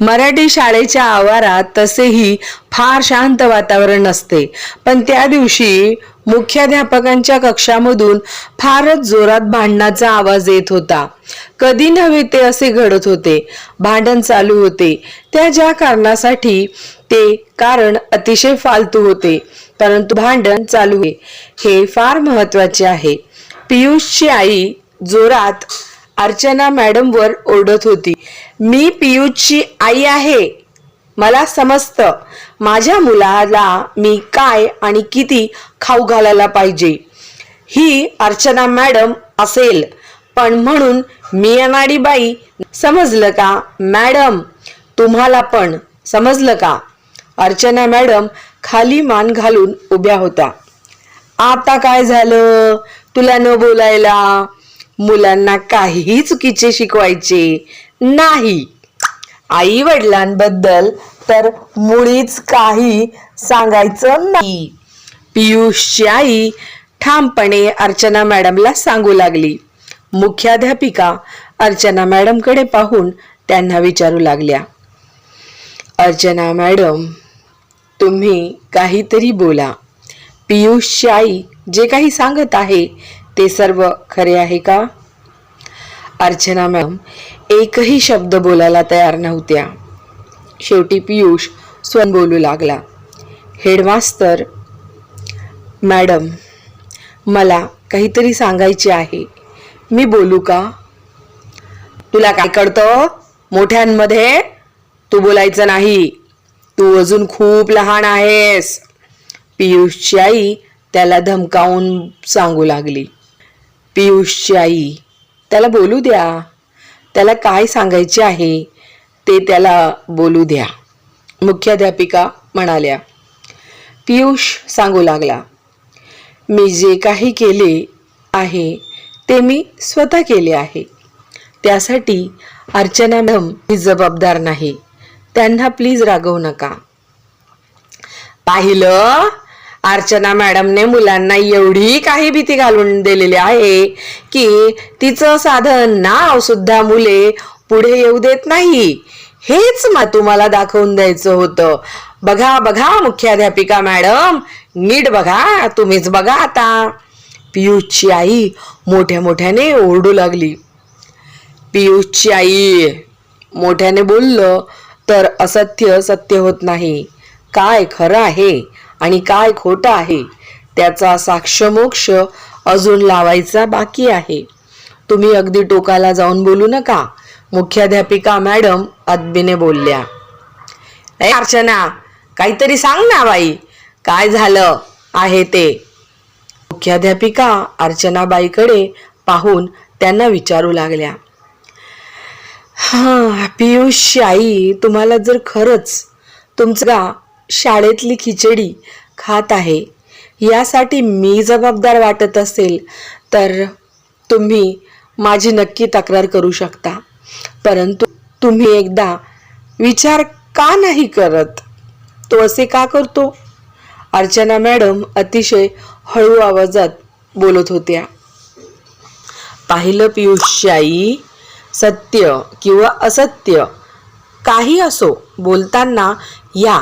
मराठी शाळेच्या आवारात तसेही फार शांत वातावरण असते पण त्या दिवशी मुख्याध्यापकांच्या कक्षामधून फारच जोरात भांडणाचा आवाज येत होता. कधी नव्हे ते असे घडत होते. भांडण चालू होते. त्या ज्या कारणासाठी ते कारण अतिशय फालतू होते. परंतु भांडण चालू आहे हे फार महत्त्वाचे आहे. पियुषची आई जोरात अर्चना मॅडमवर ओरडत होती. मी पियुषची आई आहे. मला समजतं. माझ्या मुलाला मी काय आणि किती खाऊ घालायला पाहिजे? ही अर्चना मॅडम असेल. पण म्हणून मी अनाडी बाई समजलं का? मॅडम तुम्हाला पण समजलं का? अर्चना मॅडम खाली मान घालून उभ्या होत्या. आता काय झालं? तुला न बोलायला मुलांना काहीही चुकीचे शिकवायचे नाही. आई वडिलांबद्दल तर मुळीच काही सांगायचं नाही. पियुषची आई ठामपणे अर्चना मॅडमला सांगू लागली. मुख्याध्यापिका अर्चना मॅडमकडे पाहून त्यांना विचारू लागल्या. अर्चना मॅडम तुम्ही काहीतरी बोला. पियुषची आई जे काही सांगत आहे ते सर्व खरे आहे का? अर्चना मॅम एकही शब्द बोलायला तयार नव्हत्या. शेवटी पियुष स्वयं बोलू लागला. हेडमास्तर मॅडम मला काहीतरी सांगायचे आहे. मी बोलू का? तुला काय कळतं? मोठ्यांमध्ये तू बोलायचं नाही. तू अजून खूप लहान आहेस. पियुषची आई त्याला धमकावून सांगू लागली. पियुषची आई. त्याला बोलू द्या. त्याला काय सांगायचे आहे ते त्याला बोलू द्या. मुख्याध्यापिका म्हणाल्या पियुष सांगू लागला मी जे काही केले आहे ते मी स्वतः केले आहे. त्यासाठी अर्चना मॅडम ही जबाबदार नाही. त्यांना प्लीज रागवू नका. पाहिलं? अर्चना मॅडमने मुलांना एवढी काही भीती घालून दिलेली आहे की तिचं साधन नाव सुद्धा मुले पुढे येऊ देत नाही. हेच मग तुम्हाला दाखवून द्यायचं होतं. बघा बघा मुख्याध्यापिका मॅडम. नीट बघा तुम्हीच बघा आता. पियुषची आई मोठ्या मोठ्याने ओरडू लागली. पियुषची आई मोठ्याने बोललं तर असत्य सत्य होत नाही. काय खरं आहे? आणि काय खोटं आहे त्याचा साक्षमोक्ष अजून लावायचा बाकी आहे. तुम्ही अगदी टोकाला जाऊन बोलू नका मुख्याध्यापिका मॅडम अदबीने बोलल्या. ए अर्चना काहीतरी सांग ना बाई काय झालं आहे ते? मुख्याध्यापिका अर्चनाबाईकडे पाहून त्यांना विचारू लागल्या. हा पियुष आई तुम्हाला जर खरंच तुमचा शाळेतली खिचडी खात आहे. यासाठी मी जबाबदार वाटत असेल तर तुम्ही माझी नक्की तक्रार करू शकता. परंतु तुम्ही एकदा विचार का नाही करत? तो असे का करतो? अर्चना मॅडम अतिशय हळू आवाजात बोलत होत्या. पाहिलं पियुषची सत्य किंवा असत्य काही असो बोलताना या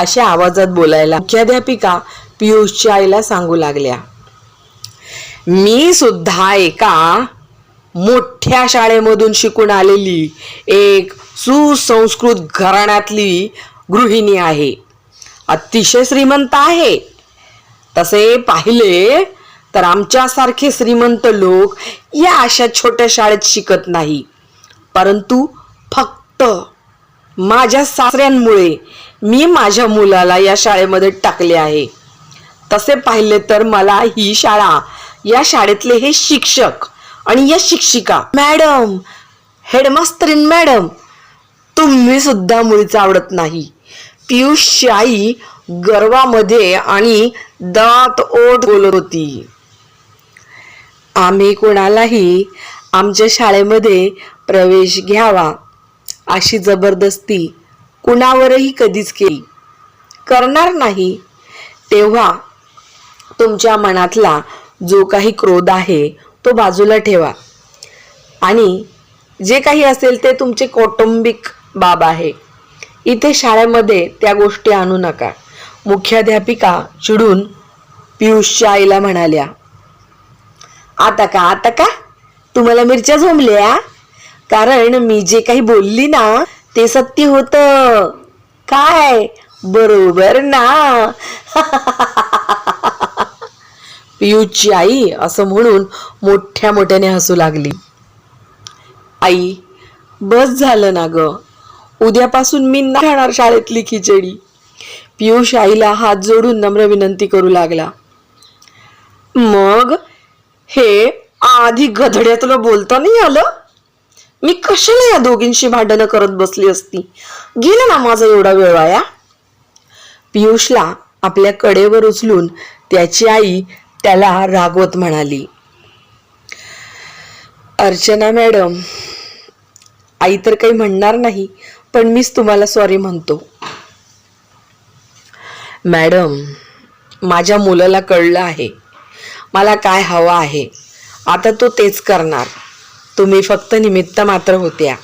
अशा आवाजात बोलायला मुख्याध्यापिका पियुषच्या आईला सांगू लागल्या. मी सुद्धा एका मोठ्या शाळेमधून शिकून आलेली एक सुसंस्कृत घराण्यातली गृहिणी आहे. अतिशय श्रीमंत आहे. तसे पाहिले तर आमच्यासारखे श्रीमंत लोक या अशा छोट्या शाळेत शिकत नाही. परंतु फक्त माझ्या सासऱ्यांमुळे मी माझ्या मुलाला या शाळेमध्ये टाकले आहे. तसे पाहिले तर मला ही शाळा या शाळेतले हे शिक्षक आणि या शिक्षिका मॅडम हेडमास्तरीन मॅडम तुम्ही सुद्धा मुळीच आवडत नाही. पियुषची आई गर्वामध्ये आणि दात ओठ बोलत होती. आम्ही कोणालाही आमच्या शाळेमध्ये प्रवेश घ्यावा अशी जबरदस्ती कुणावरही कधीच केली. करणार नाही तेव्हा तुमच्या मनातला जो काही क्रोध आहे तो बाजूला ठेवा. आणि जे काही असेल ते तुमचे कौटुंबिक बाब आहे. इथे शाळेमध्ये त्या गोष्टी आणू नका. मुख्याध्यापिका चिडून पियुषच्या आईला म्हणाल्या आता का आता का? तुम्हाला मिरच्या झोंबल्या? कारण मी जे काही बोलली ना ते सत्य होत. काय? बरोबर ना. पियुषची आई असं म्हणून मोठ्या मोठ्याने हसू लागली. आई बस झालं ना ग. उद्यापासून मी ना खाणार शाळेतली खिचडी. पियुष आईला हात जोडून नम्र विनंती करू लागला. मग? हे आधी गधड्या तुला बोलता नाही आलं? मी कशाला या दोघींशी भांडणं करत बसली असती? गेला ना माझा एवढा वेळ वाया? पियुषला आपल्या कडेवर उचलून त्याची आई त्याला रागवत म्हणाली अर्चना मॅडम आई तर काही म्हणणार नाही पण मीच तुम्हाला सॉरी म्हणतो. मॅडम माझ्या मुलाला कळलं आहे. मला काय हवं आहे आता तो तेच करणार. तुम्ही फक्त निमित्त मात्र होत्या.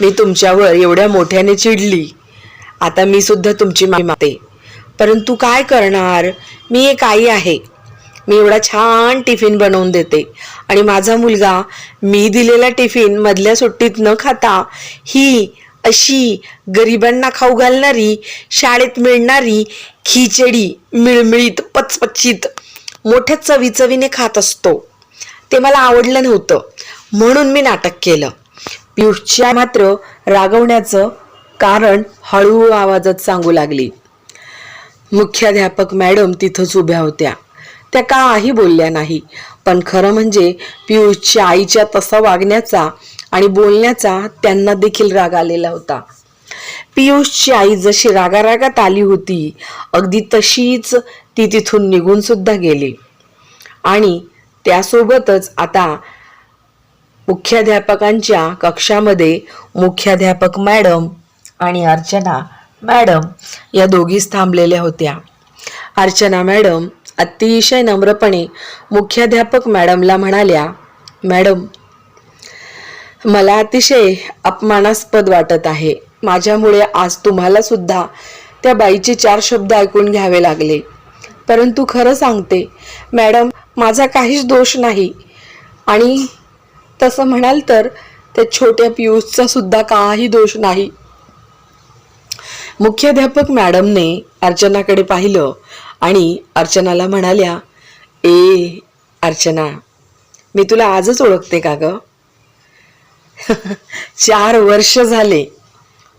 मी तुमच्यावर एवढ्या मोठ्याने चिडली. आता मी सुद्धा तुमची माफी मागते. परंतु काय करणार? मी एक आई आहे. मी एवढा छान टिफिन बनवून देते. आणि माझा मुलगा मी दिलेला टिफिन मधल्या सुट्टीत न खाता ही अशी गरिबांना खाऊ घालणारी शाळेत मिळणारी खिचडी मिळमिळीत पचपचित मोठ्या चवीचवीने खात असतो. ते मला आवडलं नव्हतं. म्हणून मी नाटक केलं. पियुषच्या मात्र रागवण्याचं कारण हळू आवाजात सांगू लागली. मुख्याध्यापक मॅडम तिथंच उभ्या होत्या. त्या काही बोलल्या नाही. पण खरं म्हणजे पियुषच्या आईच्या तसा वागण्याचा आणि बोलण्याचा त्यांना देखील राग आलेला होता. पियुषची आई जशी रागारागात आली होती अगदी तशीच ती तिथून निघून सुद्धा गेली. आणि त्यासोबतच आता मुख्याध्यापकांच्या कक्षामध्ये मुख्याध्यापक मॅडम आणि अर्चना मॅडम या दोघीच थांबलेल्या होत्या. अर्चना मॅडम अतिशय नम्रपणे मुख्याध्यापक मॅडमला म्हणाल्या मॅडम मला अतिशय अपमानास्पद वाटत आहे. माझ्यामुळे आज तुम्हाला सुद्धा त्या बाईचे चार शब्द ऐकून घ्यावे लागले. परंतु खरं सांगते मॅडम माझा काहीच दोष नाही आणि तसं म्हणाल तर त्या छोट्या पियुषचा सुद्धा काही दोष नाही. मुख्याध्यापक मॅडमने अर्चनाकडे पाहिलं आणि अर्चनाला म्हणाल्या ए अर्चना मी तुला आजच ओळखते का ग? चार वर्ष झाले.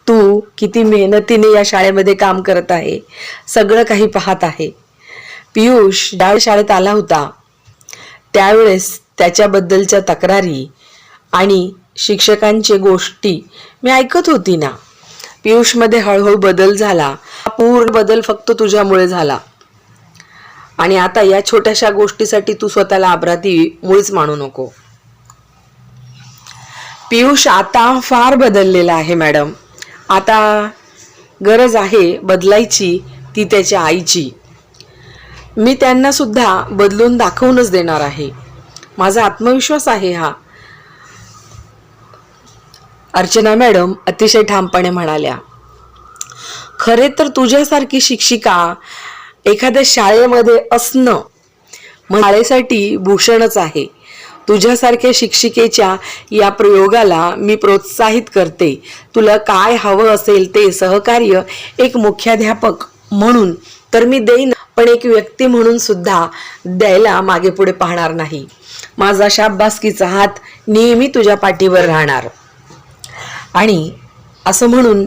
तू किती मेहनतीने या शाळेमध्ये काम करत आहे. सगळं काही पाहत आहे. पियुष ज्या शाळेत आला होता. त्यावेळेस त्याच्याबद्दलच्या तक्रारी आणि शिक्षकांचे गोष्टी मी ऐकत होती ना. पियुषमध्ये हळूहळू बदल झाला. पूर्ण बदल फक्त तुझ्यामुळे झाला. आणि आता या छोट्याशा गोष्टीसाठी तू स्वतःला अपराधी मुळीच मानू नको. पियुष आता फार बदललेला आहे मॅडम. आता गरज आहे बदलायची ती त्याच्या आईची. मी त्यांना सुद्धा बदलून दाखवूनच देणार आहे. माझा आत्मविश्वास आहे हा. अर्चना मॅडम अतिशय ठामपणे म्हणाल्या खरे तर तुझ्यासारखी शिक्षिका एखाद्या शाळेमध्ये असणं म्हणजे शाळेसाठी भूषणच आहे. तुझ्यासारख्या शिक्षिकेच्या या प्रयोगाला मी प्रोत्साहित करते. तुला काय हवं असेल ते सहकार्य एक मुख्याध्यापक म्हणून तर मी देईन पण एक व्यक्ती म्हणून सुद्धा द्यायला मागे पुढे पाहणार नाही. माझा शाबासकीचा हात नेहमी तुझ्या पाठीवर राहणार. आणि असं म्हणून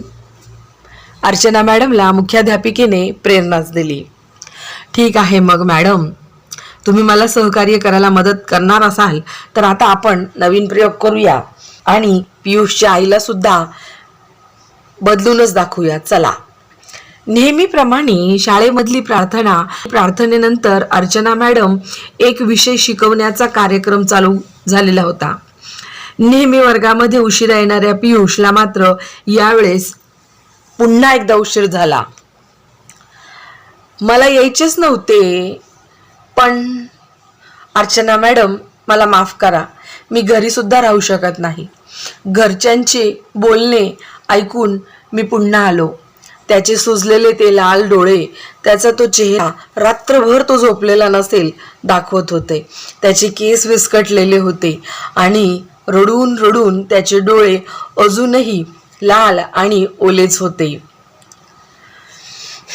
अर्चना मॅडमला मुख्याध्यापिकेने प्रेरणाच दिली. ठीक आहे मग मॅडम तुम्ही मला सहकार्य करायला मदत करणार असाल तर आता आपण नवीन प्रयोग करूया आणि पियुषच्या आईला सुद्धा बदलूनच दाखवूया. चला. नेहमीप्रमाणे शाळेमधली प्रार्थना प्रार्थनेनंतर अर्चना मॅडम एक विषय शिकवण्याचा कार्यक्रम चालू झालेला होता. नेहमी वर्गामध्ये उशिरा येणाऱ्या पियुषला मात्र यावेळेस पुन्हा एकदा उशीर झाला. मला यायचेच नव्हते पण अर्चना मॅडम मला माफ करा मी घरीसुद्धा राहू शकत नाही. घरच्यांचे बोलणे ऐकून मी पुन्हा आलो. त्याचे सुजलेले ते लाल डोळे त्याचा तो चेहरा रात्रभर तो झोपलेला नसेल दाखवत होते. त्याचे केस विस्कटलेले होते आणि रडून रडून त्याचे डोळे अजूनही लाल आणि ओलेच होते.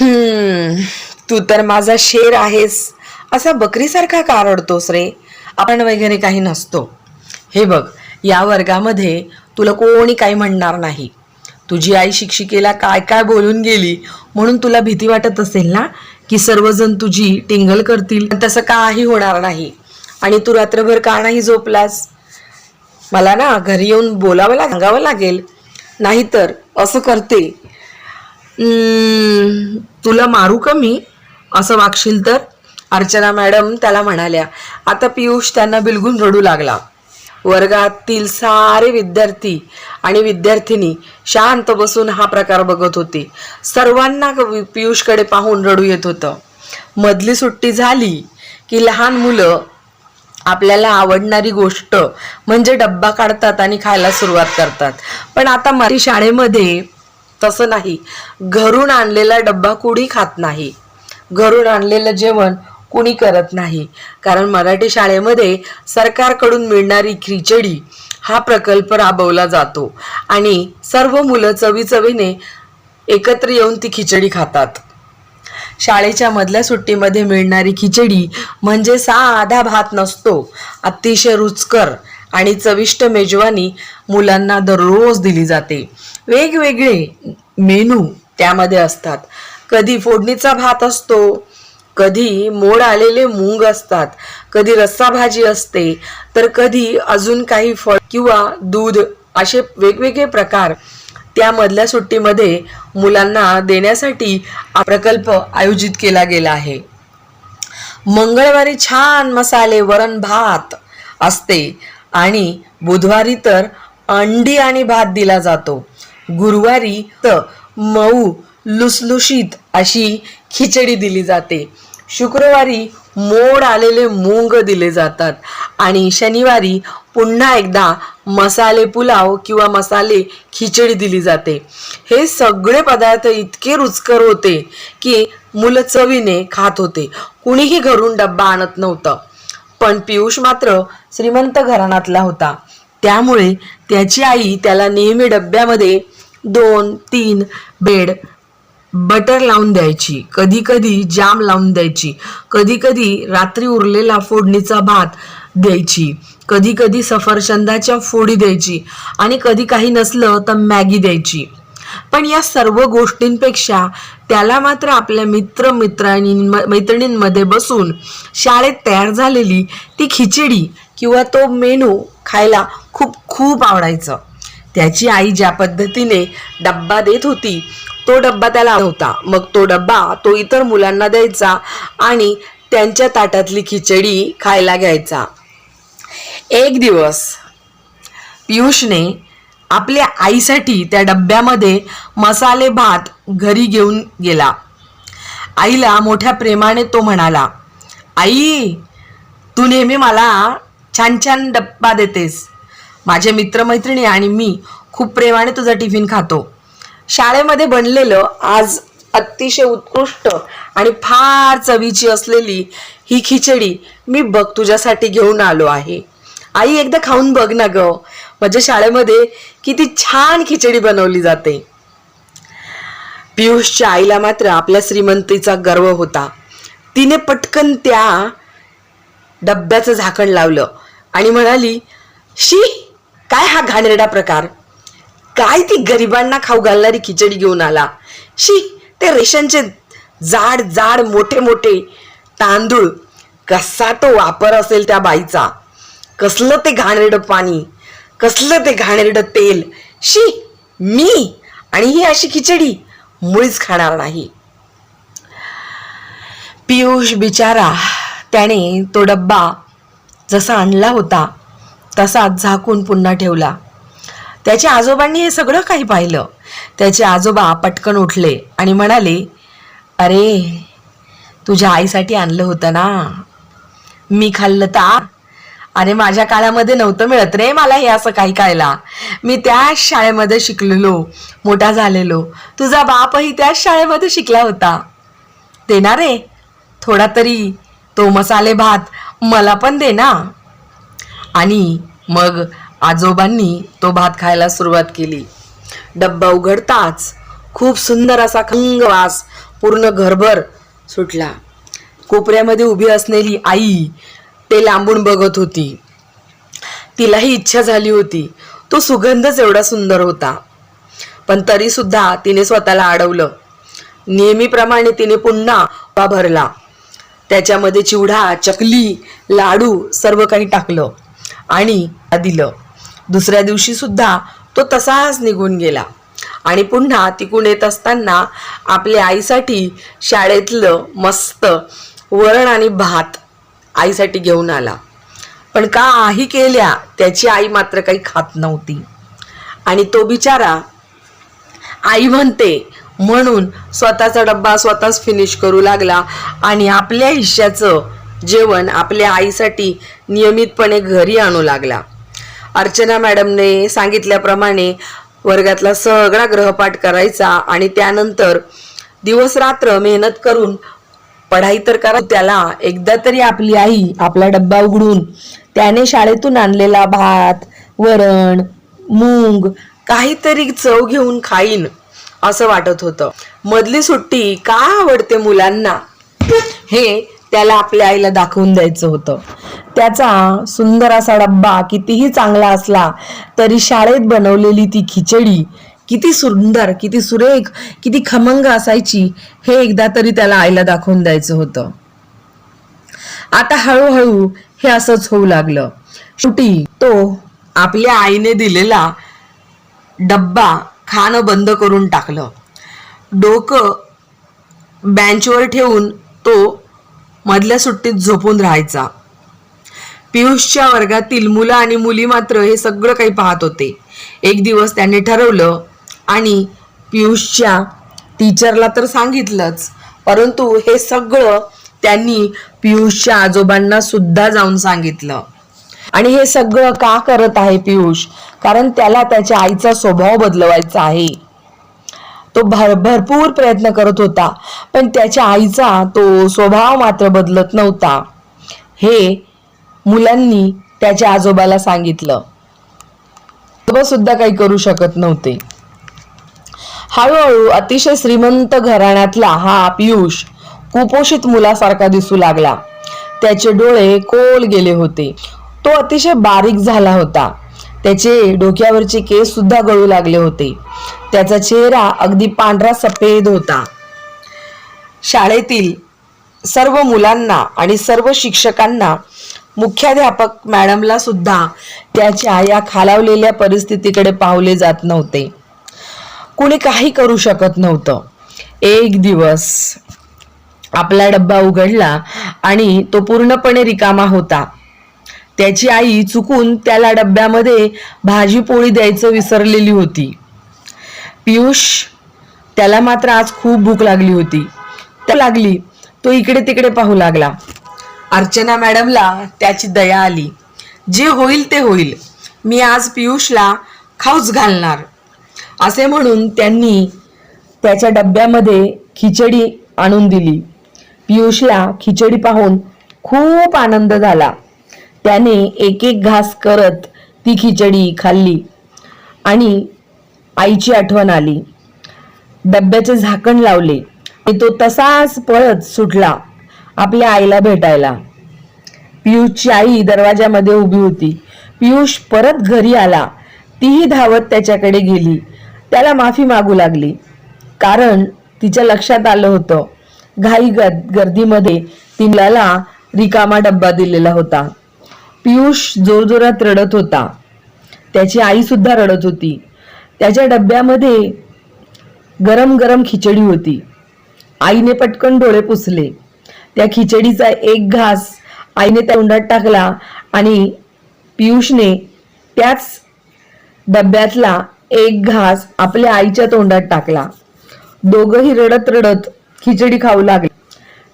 हम्म तू तर माझा शेर आहेस असा बकरीसारखा का रडतोस रे? आपण वगैरे काही नसतो. हे बघ या वर्गामध्ये तुला कोणी काही म्हणणार नाही. तुझी आई शिक्षिकेला काय काय बोलून गेली म्हणून तुला भीती वाटत असेल ना? की सर्वजण तुझी टिंगल करतील. तसं काही होणार नाही. आणि तू रात्रभर का नाही झोपलास? मला ना घरी येऊन बोलावं लाग सांगावं लागेल. नाहीतर असं करते. तुला मारू का मी? असं वागशील तर? अर्चना मॅडम त्याला म्हणाल्या. आता पियुष त्यांना बिलगून रडू लागला. वर्गातील सारे विद्यार्थी आणि विद्यार्थिनी शांत बसून हा प्रकार बघत होते. सर्वांना पियुषकडे पाहून रडू येत होतं. मधली सुट्टी झाली की लहान मुलं आपल्याला आवडणारी गोष्ट म्हणजे डब्बा काढतात आणि खायला सुरुवात करतात. पण आता मराठी शाळेमध्ये तसं नाही. घरून आणलेला डब्बा कुणी खात नाही. घरून आणलेलं जेवण कुणी करत नाही. कारण मराठी शाळेमध्ये सरकारकडून मिळणारी खिचडी हा प्रकल्प राबवला जातो. आणि सर्व मुलं चवीचवीने एकत्र येऊन ती खिचडी खातात. शाळेच्या मधल्या सुट्टीमध्ये मिळणारी खिचडी म्हणजे साधा भात नसतो. अतिशय रुचकर आणि चविष्ट मेजवानी मुलांना दररोज दिली जाते. वेगवेगळे मेनू त्यामध्ये असतात. कधी फोडणीचा भात असतो कधी मोड आलेले मूग असतात कधी रस्सा भाजी असते तर कधी अजून काही फळ किंवा दूध असे वेगवेगळे प्रकार त्या मधल्या सुट्टीमध्ये मुलांना देण्यासाठी प्रकल्प आयोजित केला गेला आहे. मंगळवारी छान मसाले वरण भात असते आणि बुधवारी तर अंडी आणि भात दिला जातो. गुरुवारी तर मऊ लुसलुशीत अशी खिचडी दिली जाते. शुक्रवारी मोड आलेले मूंग दिले जातात. आणि शनिवारी पुन्हा एकदा मसाले पुलाव किंवा मसाले खिचडी दिली जाते. हे सगळे पदार्थ इतके रुचकर होते की मुलं चवीने खात होते. कुणीही घरून डब्बा आणत नव्हतं. पण पियुष मात्र श्रीमंत घराण्यातला होता. त्यामुळे त्याची आई त्याला नेहमी डब्यामध्ये दोन तीन बेड बटर लावून द्यायची. कधी कधी जाम लावून द्यायची. कधी कधी रात्री उरलेला फोडणीचा भात द्यायची. कधी कधी सफरचंदाच्या फोडी द्यायची. आणि कधी काही नसलं तर मॅगी द्यायची. पण या सर्व गोष्टींपेक्षा त्याला मात्र आपल्या मित्र मित्रांनी मैत्रिणींमध्ये बसून शाळेत तयार झालेली ती खिचडी किंवा तो मेनू खायला खूप खूप आवडायचं. त्याची आई ज्या पद्धतीने डब्बा देत होती तो डब्बा त्याला होता मग तो डब्बा तो इतर मुलांना द्यायचा आणि त्यांच्या ताटातली खिचडी खायला घ्यायचा. एक दिवस पियुषने आपल्या आईसाठी त्या डब्यामध्ये मसाले भात घरी घेऊन गेला. आईला मोठ्या प्रेमाने तो म्हणाला आई तू नेहमी मला छान छान डब्बा देतेस. माझे मित्रमैत्रिणी आणि मी खूप प्रेमाने तुझा टिफिन खातो. शाळेमध्ये बनलेलं आज अतिशय उत्कृष्ट आणि फार चवीची असलेली ही खिचडी मी बघ तुझ्यासाठी घेऊन आलो आहे. आई एकदा खाऊन बघ ना ग. माझ्या म्हणजे शाळेमध्ये किती छान खिचडी बनवली जाते. पियुषच्या आईला मात्र आपल्या श्रीमंतीचा गर्व होता. तिने पटकन त्या डब्याचं झाकण लावलं आणि म्हणाली शी काय हा घाणेरडा प्रकार? काय ती गरिबांना खाऊ घालणारी खिचडी घेऊन आला? शी ते रेशनचे जाड जाड मोठे मोठे तांदूळ कसा तो वापर असेल त्या बाईचा? कसलं ते घाणेरडं पाणी? कसलं ते घाणेरडं तेल? शी मी आणि ही अशी खिचडी मुळीच खाणार नाही. पियुष बिचारा त्याने तो डब्बा जसा आणला होता तसाच झाकून पुन्हा ठेवला. त्याच्या आजोबांनी हे सगळं काही पाहिलं. त्याचे आजोबा पटकन उठले आणि म्हणाले अरे तुझ्या आईसाठी आणलं होतं ना. मी खाल्लं तर अरे माझ्या काळामध्ये नव्हतं मिळत रे मला हे असं काही कायला मी त्याच शाळेमध्ये शिकलेलो मोठा झालेलो. तुझा बापही त्याच शाळेमध्ये शिकला होता. देणार रे. थोडा तरी. तो मसाले भात मला पण दे ना. आणि मग आजोबांनी तो भात खायला सुरुवात केली. डब्बा उघडताच खूप सुंदर असा खंग वास पूर्ण घरभर सुटला. कोपऱ्यामध्ये उभी असलेली आई ते लांबून बघत होती. तिलाही इच्छा झाली होती. तो सुगंधच एवढा सुंदर होता. पण तरीसुद्धा तिने स्वतःला अडवलं. नेहमीप्रमाणे तिने पुन्हा वा भरला. त्याच्यामध्ये चिवडा चकली लाडू सर्व काही टाकलं आणि दिलं. दुसऱ्या दिवशी सुद्धा तो तसाच निघून गेला. आणि पुन्हा तिकून येत असताना आपल्या आईसाठी शाळेतलं मस्त वरण आणि भात आईसाठी घेऊन आला. पण का आई केल्या त्याची आई मात्र काही खात नव्हती. आणि तो बिचारा आई म्हणते म्हणून स्वतःचा डब्बा स्वतःच फिनिश करू लागला आणि आपल्या हिश्श्याचं जेवण आपल्या आईसाठी नियमितपणे घरी आणू लागला. अर्चना मॅडमने सांगितल्याप्रमाणे वर्गातला सगळा ग्रहपाठ करायचा आणि त्यानंतर दिवस रात्र मेहनत करून पढाई तर करा. त्याला एकदा तरी आपली आई आपला डब्बा उघडून त्याने शाळेतून आणलेला भात वरण मूंग काहीतरी चव घेऊन खाईन असं वाटत होतं. मधली सुट्टी का आवडते मुलांना? हे त्याला आपल्या आईला दाखवून द्यायचं होतं. त्याचा सुंदर असा डब्बा कितीही चांगला असला तरी शाळेत बनवलेली ती खिचडी किती सुंदर किती सुरेख किती खमंग असायची हे एकदा तरी त्याला आईला दाखवून द्यायचं होतं. आता हळूहळू हे असंच होऊ लागलं. शेवटी तो आपल्या आईने दिलेला डब्बा खाणं बंद करून टाकलं. डोकं बेंचवर ठेवून तो मधल्या सुट्टीत झोपून राहायचा. पियुषच्या वर्गातील मुलं आणि मुली मात्र हे सगळं काही पाहत होते. एक दिवस त्याने ठरवलं आणि पियुषच्या टीचरला तर सांगितलंच परंतु हे सगळं त्यांनी पियुषच्या आजोबांना सुद्धा जाऊन सांगितलं. आणि हे सगळं का करत आहे पियुष? कारण त्याला त्याच्या आईचा स्वभाव बदलवायचा आहे. तो भर भरपूर प्रयत्न करत होता पण त्याच्या आईचा तो स्वभाव मात्र बदलत नव्हता. हे मुलांनी त्याच्या आजोबाला सांगितलं. आजोबा सुद्धा काही करू शकत नव्हते. हळूहळू अतिशय श्रीमंत घराण्यातला हा पियुष कुपोषित मुलासारखा दिसू लागला. त्याचे डोळे कोल गेले होते. तो अतिशय बारीक झाला होता. त्याचे डोक्यावरचे केस सुद्धा गळू लागले होते. त्याचा चेहरा अगदी पांढरा सफेद होता. शाळेतील सर्व मुलांना आणि सर्व शिक्षकांना मुख्याध्यापक मॅडमला सुद्धा त्याच्या या खालावलेल्या परिस्थितीकडे पावले जात नव्हते. कुणी काही करू शकत नव्हतं. एक दिवस आपला डब्बा उघडला आणि तो पूर्णपणे रिकामा होता. त्याची आई चुकून त्याला डब्यामध्ये भाजी पोळी द्यायचं विसरलेली होती. पियुष त्याला मात्र आज खूप भूक लागली होती. त्या लागली तो इकडे तिकडे पाहू लागला. अर्चना मॅडमला त्याची दया आली. जे होईल ते होईल. मी आज पियुषला खाऊच घालणार. असे म्हणून त्यांनी त्याच्या डब्यामध्ये खिचडी आणून दिली. पियुषला खिचडी पाहून खूप आनंद झाला. त्याने एक एक घास करत ती खिचडी खाल्ली आणि आईची आठवण आली. डब्याचे झाकण लावले आणि तो तसाच पळत सुटला. आपल्या आईला भेटायला. पियुषची आई दरवाजामध्ये उभी होती. पियुष परत घरी आला. तीही धावत त्याच्याकडे गेली. त्याला माफी मागू लागली. कारण तिच्या लक्षात आलं होतं. घाई गर्दीमध्ये तिला रिकामा डब्बा दिलेला होता. पियुष जोरजोरात रडत होता. त्याची आई सुद्धा रडत होती. त्याच्या डब्यामध्ये गरम गरम खिचडी होती. आईने पटकन डोळे पुसले. त्या खिचडीचा एक घास आईने त्या तोंडात टाकला आणि पियुषने त्याच डब्यातला एक घास आपल्या आईच्या तोंडात टाकला. दोघंही रडत रडत खिचडी खाऊ लागले.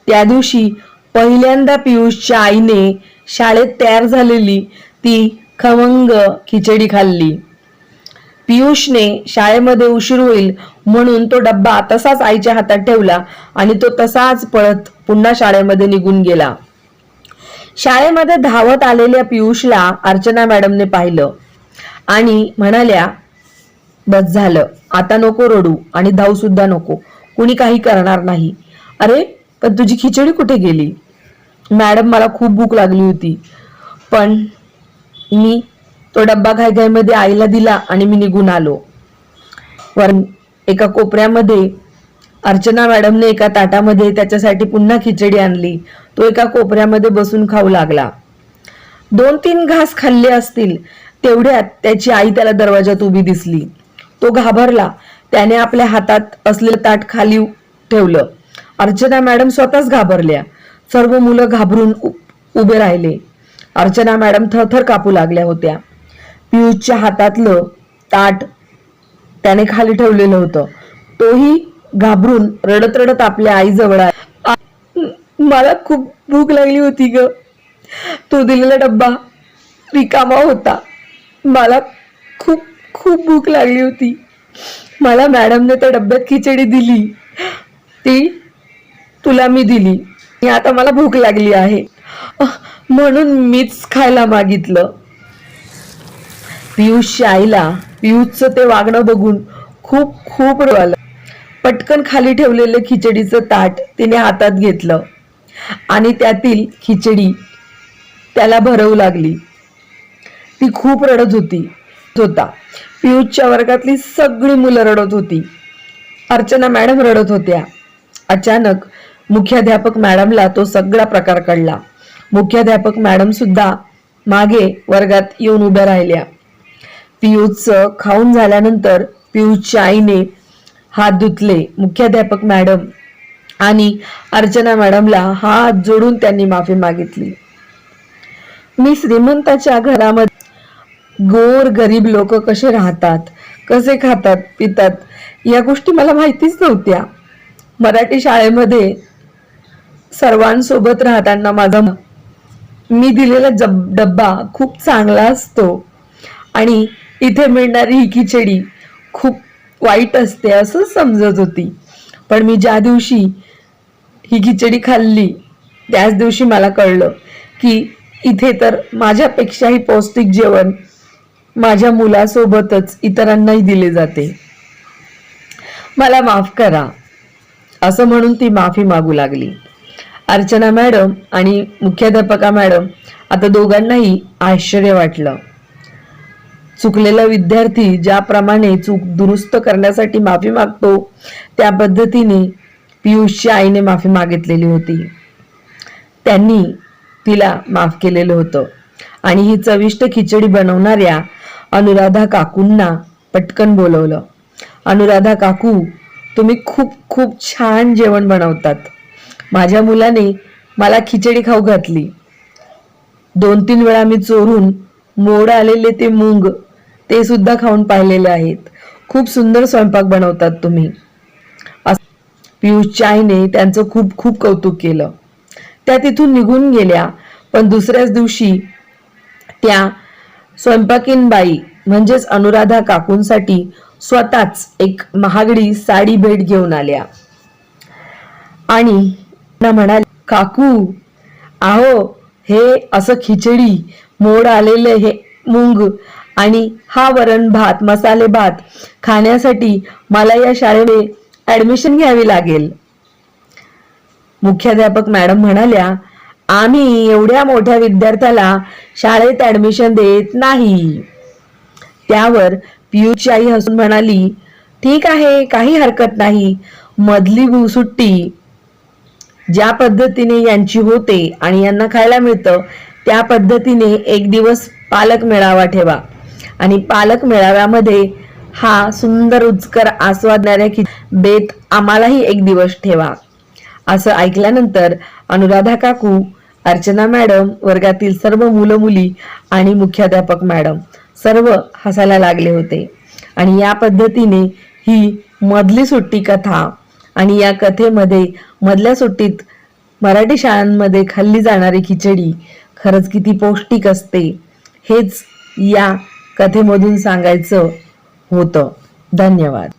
त्या दिवशी पहिल्यांदा पियुषच्या आईने शाळेत तयार झालेली ती खमंग खिचडी खाल्ली. पियुषने शाळेमध्ये उशीर होईल म्हणून तो डब्बा तसाच आईच्या हातात ठेवला आणि तो तसाच पळत पुन्हा शाळेमध्ये निघून गेला. शाळेमध्ये धावत आलेल्या पियुषला अर्चना मॅडमने पाहिलं आणि म्हणाल्या बस झालं. आता नको रडू आणि धावू सुद्धा नको. कुणी काही करणार नाही. अरे पण तुझी खिचडी कुठे गेली? मॅडम मला खूप भूक लागली होती. पण मी तो डब्बा घाईघाईमध्ये आईला दिला आणि मी निघून आलो. वर एका कोपऱ्यामध्ये अर्चना मॅडमने एका ताटामध्ये त्याच्यासाठी पुन्हा खिचडी आणली. तो एका कोपऱ्यामध्ये बसून खाऊ लागला. दोन तीन घास खाल्ले असतील तेवढ्यात त्याची आई त्याला दरवाजात उभी दिसली. तो घाबरला. त्याने आपल्या हातात असलेलं ताट खाली ठेवलं. अर्चना मॅडम स्वतःच घाबरल्या. सर्व मुलं घाबरून उ- उभे राहिले. अर्चना मॅडम थरथर कापू लागल्या होत्या. पियुषच्या हातातलं ताट त्याने खाली ठेवलेलं होतं. तोही घाबरून रडत रडत आपल्या आईजवळ मला खूप भूक लागली होती ग. तो दिलेला डब्बा रिकामा होता. मला खूप खूप भूक लागली होती. मला मॅडमने त्या डब्यात खिचडी दिली. ती तुला मी दिली. आता मला भूक लागली आहे. म्हणून मीच खायला मागितलं. पियुषच्या आईला पियुषचं ते वागणं बघून खूप खूप रडू आलं पटकन खाली ठेवलेलं खिचडीचं ताट तिने हातात घेतलं आणि त्यातील खिचडी त्याला भरवू लागली. ती खूप रडत होती होता. पियुषच्या वर्गातली सगळी मुलं रडत होती. अर्चना मॅडम रडत होत्या. अचानक मुख्याध्यापक मॅडमला तो सगळा प्रकार कळला. मुख्याध्यापक मॅडम सुद्धा मागे वर्गात येऊन उभ्या राहिल्या. पियुषचं खाऊन झाल्यानंतर पियुषच्या आईने हात धुतले. मुख्याध्यापक मॅडम आणि अर्चना मॅडमला हात जोडून त्यांनी माफी मागितली. मी श्रीमंताच्या घरामध्ये गोर गरीब लोक कसे राहतात कसे खातात पितात या गोष्टी मला माहितीच नव्हत्या. मराठी शाळेमध्ये सर्वांसोबत राहताना माझा मी दिलेला जब डब्बा खूप चांगला असतो आणि इथे मिळणारी ही खिचडी खूप वाईट असते असं समजत होती. पण मी ज्या दिवशी ही खिचडी खाल्ली त्याच दिवशी मला कळलं की इथे तर माझ्यापेक्षाही पौष्टिक जेवण माझ्या मुलासोबतच इतरांनाही दिले जाते. मला माफ करा असं म्हणून ती माफी मागू लागली. अर्चना मॅडम आणि मुख्याध्यापका मॅडम आता दोघांनाही आश्चर्य वाटलं. चुकलेला विद्यार्थी ज्याप्रमाणे चूक दुरुस्त करण्यासाठी माफी मागतो त्या पद्धतीने पियुषच्या आईने माफी मागितलेली होती. त्यांनी तिला माफ केलेलं होतं. आणि ही चविष्ट खिचडी बनवणाऱ्या अनुराधा काकूंना पटकन बोलवलं. अनुराधा काकू तुम्ही खूप खूप छान जेवण बनवतात. माझ्या मुलाने मला खिचडी खाऊ घातली. दोन तीन वेळा मी चोरून मोड आलेले ते मूंग ते सुद्धा खाऊन पाहिलेले आहेत. खूप सुंदर स्वयंपाक बनवतात तुम्ही. पियुष आईने त्यांचं खूप खूप कौतुक केलं. त्या तिथून निघून गेल्या पण दुसऱ्याच दिवशी त्या स्वयंपाकीन बाई म्हणजेच अनुराधा काकूंसाठी स्वतःच एक महागडी साडी भेट घेऊन आल्या. आणि म्हणाले काकू आहो हे असं खिचडी मोड आलेले हे मुंग आणि हा वरण भात मसाले भात खाण्यासाठी मला या शाळेने ऍडमिशन घ्यावी लागेल. मुख्याध्यापक मॅडम म्हणाल्या आम्ही एवढ्या मोठ्या विद्यार्थ्याला शाळेत ऍडमिशन देत नाही. त्यावर पियुषची आई हसून म्हणाली ठीक आहे काही हरकत नाही. मधली भूसुट्टी ज्या पद्धतीने यांची होते आणि यांना खायला मिळतं त्या पद्धतीने एक दिवस पालक मेळावा ठेवा. आणि पालक मेळाव्यामध्ये हा सुंदर रुचकर आस्वादणाऱ्या की बेत आम्हालाही एक दिवस ठेवा. असं ऐकल्यानंतर अनुराधा काकू अर्चना मॅडम वर्गातील सर्व मुलं मुली आणि मुख्याध्यापक मॅडम सर्व हसायला लागले होते. आणि या पद्धतीने ही मधली सुट्टी कथा आणि या कथेमध्ये मधल्या सुट्टीत मराठी शाळांमध्ये खाल्ली जाणारी खिचडी खरंच किती पौष्टिक असते हेच या कथेमधून सांगायचं होतं. धन्यवाद.